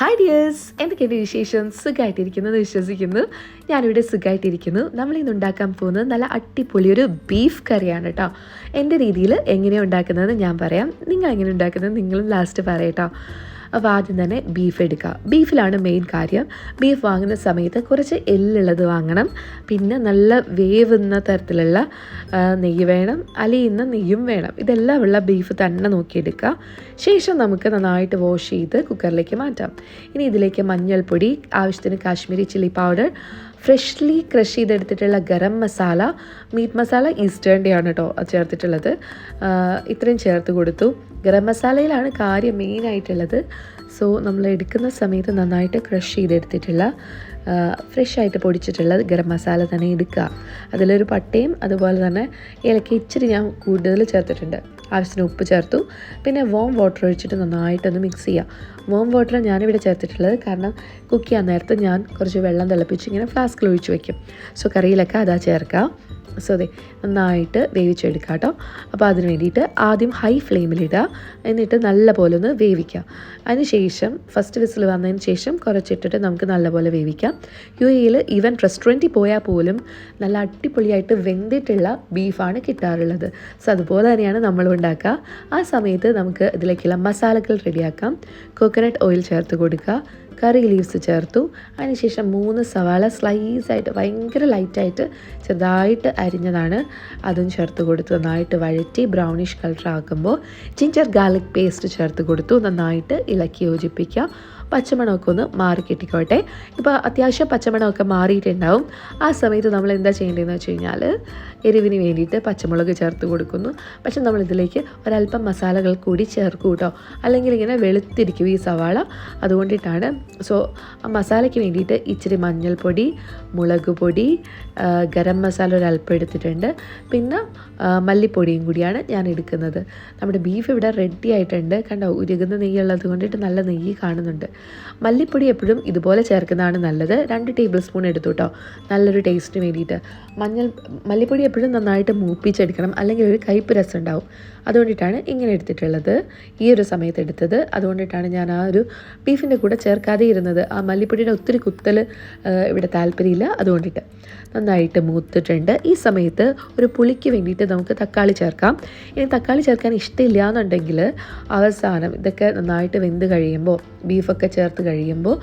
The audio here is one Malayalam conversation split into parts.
ഹായ് ഡിയേഴ്സ് എന്തൊക്കെയാണ് വിശേഷം? സുഖമായിട്ടിരിക്കുന്നു എന്ന് വിശ്വസിക്കുന്നു. ഞാനിവിടെ സുഖമായിട്ടിരിക്കുന്നു നമ്മൾ ഇന്ന് ഉണ്ടാക്കാൻ പോകുന്നത് നല്ല അടിപൊളി ഒരു ബീഫ് കറിയാണ് കേട്ടോ എന്റെ രീതിയിൽ എങ്ങനെയാണ് ഉണ്ടാക്കുന്നതെന്ന് ഞാൻ പറയാം. നിങ്ങൾ എങ്ങനെ ഉണ്ടാക്കുന്നത് നിങ്ങളും ലാസ്റ്റ് പറയട്ടോ അപ്പോൾ ആദ്യം തന്നെ ബീഫ് എടുക്കുക. ബീഫിലാണ് മെയിൻ കാര്യം. ബീഫ് വാങ്ങുന്ന സമയത്ത് കുറച്ച് എല്ലുള്ളത് വാങ്ങണം. പിന്നെ നല്ല വേവുന്ന തരത്തിലുള്ള നെയ്യ് വേണം. അലിയുന്ന നെയ്യും വേണം. ഇതെല്ലാം ഉള്ള ബീഫ് തന്നെ നോക്കിയെടുക്കുക. ശേഷം നമുക്ക് നന്നായിട്ട് വാഷ് ചെയ്ത് കുക്കറിലേക്ക് മാറ്റാം. ഇനി ഇതിലേക്ക് മഞ്ഞൾപ്പൊടി ആവശ്യത്തിന് Kashmiri chilli powder freshly crush ചെയ്തെടുത്തിട്ടുള്ള garam masala meat masala ഈസ്റ്റേണിന്റെ ആണ് കേട്ടോ ചേർത്തിട്ടുള്ളത്. ഇത്രയും ചേർത്ത് കൊടുത്തു. ഗരം മസാലയിലാണ് കാര്യം മെയിനായിട്ടുള്ളത് സോ നമ്മൾ എടുക്കുന്ന സമയത്ത് നന്നായിട്ട് ക്രഷ് ചെയ്തെടുത്തിട്ടുള്ള ഫ്രഷ് ആയിട്ട് പൊടിച്ചിട്ടുള്ള ഗരം മസാല തന്നെ എടുക്കുക. അതിലൊരു പട്ടയും അതുപോലെ തന്നെ ഏലക്ക ഇച്ചിരി ഞാൻ കൂടുതൽ ചേർത്തിട്ടുണ്ട്. ആവശ്യത്തിന് ഉപ്പ് ചേർത്തു. പിന്നെ വോം വാട്ടർ ഒഴിച്ചിട്ട് നന്നായിട്ടൊന്ന് മിക്സ് ചെയ്യുക. വോം വാട്ടർ ഞാനിവിടെ ചേർത്തിട്ടുള്ളത് കാരണം കുക്ക് ചെയ്യാൻ നേരത്ത് ഞാൻ കുറച്ച് വെള്ളം തിളപ്പിച്ച് ഇങ്ങനെ ഫ്ലാസ്കിൽ ഒഴിച്ച് വയ്ക്കും സോ കറിയിലൊക്കെ അതാ ചേർക്കുക. സോ അതെ നന്നായിട്ട് വേവിച്ചെടുക്കുക കേട്ടോ. അപ്പോൾ അതിന് വേണ്ടിയിട്ട് ആദ്യം ഹൈ ഫ്ലെയിമിലിടുക എന്നിട്ട് നല്ലപോലെ ഒന്ന് വേവിക്കുക. അതിനുശേഷം ഫസ്റ്റ് വിസിൽ വന്നതിന് ശേഷം കുറച്ചിട്ടിട്ട് നമുക്ക് നല്ലപോലെ വേവിക്കാം. യു എയിൽ ഈവൻ റെസ്റ്റോറന്റിൽ പോയാൽ പോലും നല്ല അടിപൊളിയായിട്ട് വെന്തിട്ടുള്ള ബീഫാണ് കിട്ടാറുള്ളത്. സോ അതുപോലെ തന്നെയാണ് നമ്മൾ ഉണ്ടാക്കുക. ആ സമയത്ത് നമുക്ക് ഇതിലേക്കുള്ള മസാലകൾ റെഡിയാക്കാം. കോക്കനട്ട് ഓയിൽ ചേർത്ത് കൊടുക്കുക. കറി ലീവ്സ് ചേർത്തു. അതിനുശേഷം മൂന്ന് സവാള സ്ലൈസായിട്ട് ഭയങ്കര ലൈറ്റായിട്ട് ചെറുതായിട്ട് അരിഞ്ഞതാണ്. അതും ചേർത്ത് കൊടുത്തു. നന്നായിട്ട് വഴറ്റി ബ്രൗണിഷ് കളർ ആക്കുമ്പോൾ ജിഞ്ചർ ഗാർലിക് പേസ്റ്റ് ചേർത്ത് കൊടുത്തു. നന്നായിട്ട് ഇളക്കി യോജിപ്പിക്കുക പച്ചമണമൊക്കെ ഒന്ന് മാറി കിട്ടിക്കോട്ടെ. ഇപ്പോൾ അത്യാവശ്യം പച്ചമണമൊക്കെ മാറിയിട്ടുണ്ടാവും. ആ സമയത്ത് നമ്മൾ എന്താ ചെയ്യേണ്ടതെന്ന് വെച്ച് കഴിഞ്ഞാൽ എരിവിന് വേണ്ടിയിട്ട് പച്ചമുളക് ചേർത്ത് കൊടുക്കുന്നു. പക്ഷെ നമ്മൾ ഇതിലേക്ക് ഒരല്പം മസാലകൾ കൂടി ചേർക്കും കേട്ടോ. അല്ലെങ്കിൽ ഇങ്ങനെ വെളുത്തിരിക്കും ഈ സവാള. അതുകൊണ്ടിട്ടാണ്. സോ മസാലയ്ക്ക് വേണ്ടിയിട്ട് ഇച്ചിരി മഞ്ഞൾപ്പൊടി മുളക് പൊടി ഗരം മസാല ഒരല്പം എടുത്തിട്ടുണ്ട്. പിന്നെ മല്ലിപ്പൊടിയും കൂടിയാണ് ഞാൻ എടുക്കുന്നത്. നമ്മുടെ ബീഫ് ഇവിടെ റെഡി ആയിട്ടുണ്ട്. കണ്ടോ ഉരുകുന്ന നെയ്യുള്ളത് കൊണ്ടിട്ട് നല്ല നെയ്യ് കാണുന്നുണ്ട്. മല്ലിപ്പൊടി എപ്പോഴും ഇതുപോലെ ചേർക്കുന്നതാണ് നല്ലത്. രണ്ട് ടേബിൾ സ്പൂൺ എടുത്തു കേട്ടോ നല്ലൊരു ടേസ്റ്റിന് വേണ്ടിയിട്ട്. മഞ്ഞൾ മല്ലിപ്പൊടി എപ്പോഴും നന്നായിട്ട് മൂപ്പിച്ചെടുക്കണം. അല്ലെങ്കിൽ ഒരു കയ്പ്പ് രസം ഉണ്ടാവും. അതുകൊണ്ടിട്ടാണ് ഇങ്ങനെ എടുത്തിട്ടുള്ളത്. ഈ ഒരു സമയത്ത് എടുത്തത്. അതുകൊണ്ടിട്ടാണ് ഞാൻ ആ ഒരു ബീഫിന്റെ കൂടെ ചേർക്കാതെ ഇരുന്നത്. ആ മല്ലിപ്പൊടിയുടെ ഒത്തിരി കുത്തൽ ഇവിടെ താല്പര്യമില്ല. അതുകൊണ്ടിട്ട് നന്നായിട്ട് മൂത്തിട്ടുണ്ട്. ഈ സമയത്ത് ഒരു പുളിക്ക് വേണ്ടിയിട്ട് നമുക്ക് തക്കാളി ചേർക്കാം. ഇനി തക്കാളി ചേർക്കാൻ ഇഷ്ടമില്ല എന്നുണ്ടെങ്കിൽ അവസാനം ഇതൊക്കെ നന്നായിട്ട് വെന്ത് കഴിയുമ്പോൾ ബീഫൊക്കെ ചേർത്ത് കഴിയുമ്പോൾ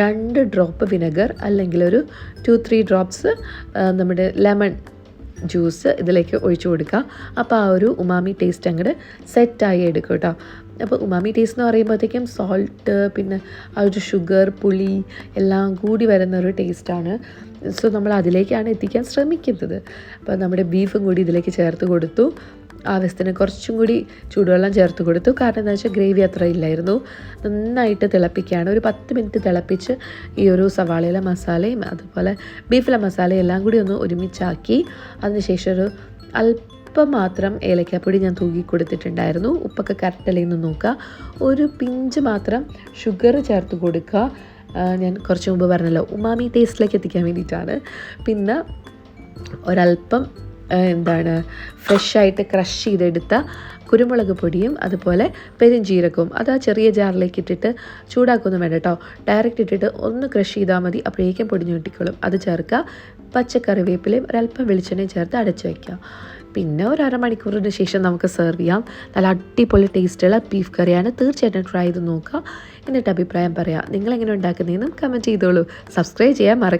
രണ്ട് ഡ്രോപ്പ് വിനെഗർ അല്ലെങ്കിൽ ഒരു ടു ത്രീ ഡ്രോപ്സ് നമ്മുടെ ലെമൺ ജ്യൂസ് ഇതിലേക്ക് ഒഴിച്ചു കൊടുക്കുക. അപ്പോൾ ആ ഒരു ഉമാമി ടേസ്റ്റ് അങ്ങോട്ട് സെറ്റായി എടുക്കും കേട്ടോ അപ്പോൾ ഉമാമി ടേസ്റ്റ് എന്ന് പറയുമ്പോഴത്തേക്കും സോൾട്ട് പിന്നെ ആ ഒരു ഷുഗർ പുളി എല്ലാം കൂടി വരുന്ന ഒരു ടേസ്റ്റാണ് സോ നമ്മൾ അതിലേക്കാണ് എത്തിക്കാൻ ശ്രമിക്കുന്നത്. അപ്പോൾ നമ്മുടെ ബീഫും കൂടി ഇതിലേക്ക് ചേർത്ത് കൊടുത്തു. ആവശ്യത്തിന് കുറച്ചും കൂടി ചൂടുവെള്ളം ചേർത്ത് കൊടുത്തു. കാരണം എന്താ വെച്ചാൽ ഗ്രേവി അത്ര ഇല്ലായിരുന്നു. നന്നായിട്ട് തിളപ്പിക്കുകയാണ്. ഒരു പത്ത് മിനിറ്റ് തിളപ്പിച്ച് ഈ ഒരു സവാളയിലെ മസാലയും അതുപോലെ ബീഫിലെ മസാലയും എല്ലാം കൂടി ഒന്ന് ഒരുമിച്ചാക്കി. അതിനുശേഷം ഒരു അല്പം മാത്രം ഏലക്കാപ്പൊടി ഞാൻ തൂക്കി കൊടുത്തിട്ടുണ്ടായിരുന്നു. ഉപ്പൊക്കെ കറക്റ്റല്ലേ എന്ന് നോക്കുക. ഒരു പിഞ്ച് മാത്രം ഷുഗർ ചേർത്ത് കൊടുക്കുക. ഞാൻ കുറച്ച് മുമ്പ് പറഞ്ഞല്ലോ ഉമാമി ടേസ്റ്റിലേക്ക് എത്തിക്കാൻ വേണ്ടിയിട്ടാണ്. പിന്നെ ഒരല്പം എന്താണ് ഫ്രഷായിട്ട് ക്രഷ് ചെയ്തെടുത്ത കുരുമുളക് പൊടിയും അതുപോലെ പെരുംജീരകവും. അത് ആ ചെറിയ ജാറിലേക്ക് ഇട്ടിട്ട് ചൂടാക്കൊന്നും വേണ്ട കേട്ടോ ഡയറക്റ്റ് ഇട്ടിട്ട് ഒന്ന് ക്രഷ് ചെയ്താൽ മതി. അപ്പോഴേക്കും പൊടിഞ്ഞു കിട്ടിക്കോളും. അത് ചേർക്കുക. പച്ചക്കറിവേപ്പിലയും ഒരല്പം വെളിച്ചെണ്ണയും ചേർത്ത് അടച്ചു വയ്ക്കുക പിന്നെ ഒരു അരമണിക്കൂറിന് ശേഷം നമുക്ക് സെർവ് ചെയ്യാം. നല്ല അടിപൊളി ടേസ്റ്റുള്ള ബീഫ് കറിയാണ്. തീർച്ചയായിട്ടും ട്രൈ ചെയ്ത് നോക്കുക. എന്നിട്ട് അഭിപ്രായം പറയാം. നിങ്ങളെങ്ങനെ ഉണ്ടാക്കുന്നതെന്നും കമന്റ് ചെയ്തോളൂ. സബ്സ്ക്രൈബ് ചെയ്യാൻ മറ